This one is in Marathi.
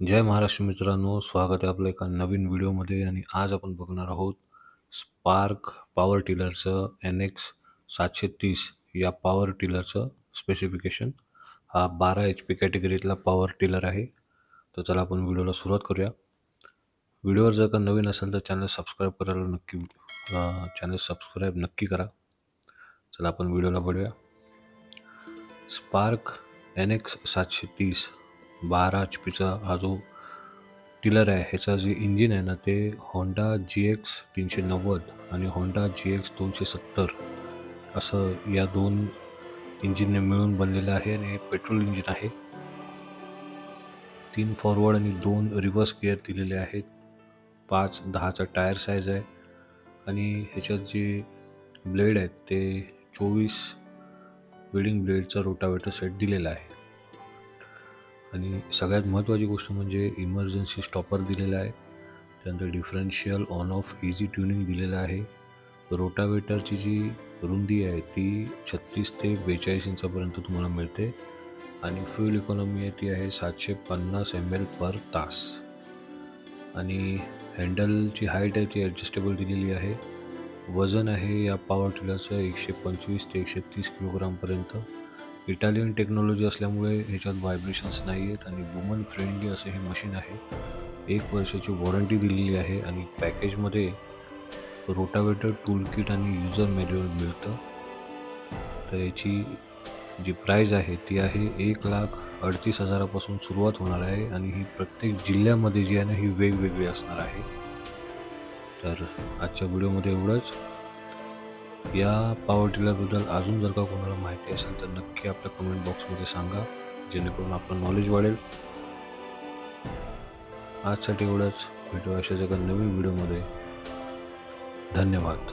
जय महाराष्ट्र मित्रांनो स्वागत आहे आपलं एका नवीन व्हिडिओमध्ये आणि आज आपण बघणार आहोत स्पार्क पॉवर टिलरचं एन एक्स सातशे तीस या पॉवर टिलरचं स्पेसिफिकेशन हा बारा एच पी कॅटेगरीतला पॉवर टिलर आहे. तर चला आपण व्हिडिओला सुरुवात करूया. व्हिडिओवर जर का नवीन असेल तर चॅनल सबस्क्राईब करायला नक्की चॅनल सबस्क्राईब नक्की करा. चला आपण व्हिडिओला बघूया. स्पार्क एन एक्स सातशे तीस बारा एच पीचा हा जो टिलर आहे ह्याचं जे इंजिन आहे ना ते होंडा जी एक्स तीनशे नव्वद आणि होंडा जी एक्स दोनशे सत्तर असं या दोन इंजिनने मिळून बनलेलं आहे आणि हे पेट्रोल इंजिन आहे. तीन फॉरवर्ड आणि दोन रिव्हर्स गिअर दिलेले आहेत. पाच दहाचा टायर साईज आहे आणि ह्याच्यात जे ब्लेड आहेत ते चोवीस वेडिंग ब्लेडचा रोटावेटर सेट दिलेला आहे. आणि सगळ्यात महत्त्वाची गोष्ट म्हणजे इमर्जन्सी स्टॉपर दिलेला आहे. त्यानंतर differential on off easy tuning दिलेलं आहे. रोटावेटरची जी रुंदी आहे ती छत्तीस ते बेचाळीस इंचापर्यंत तुम्हाला मिळते. आणि फ्युल इकॉनॉमी आहे ती आहे सातशे पन्नास एम एल पर तास. आणि हँडलची हाईट आहे ती ॲडजस्टेबल दिलेली आहे. वजन आहे या पॉवर टिलरचं एकशे पंचवीस ते एकशे तीस किलोग्रामपर्यंत इटालियन टेक्नॉलॉजी असल्यामुळे ह्याच्यात व्हायब्रेशन्स नाही आहेत आणि वुमन फ्रेंडली असं हे मशीन आहे. एक वर्षाची वॉरंटी दिलेली आहे आणि पॅकेजमध्ये रोटावेटर टूल किट आणि युजर मॅन्युअल मिळतं. तर याची जी प्राईज आहे ती आहे एक लाख अडतीस हजारापासून सुरुवात होणार आहे आणि ही प्रत्येक जिल्ह्यामध्ये जी आहे ना ही वेगवेगळी असणार आहे. तर आजच्या व्हिडिओमध्ये एवढंच. या पॉवर टिलरबद्दल अजून जर का कोणाला माहिती असेल तर नक्की आपल्या कमेंट बॉक्समध्ये सांगा जेणेकरून आपलं नॉलेज वाढेल. आजसाठी एवढंच. भेटू अशाच एका नवीन व्हिडिओमध्ये धन्यवाद.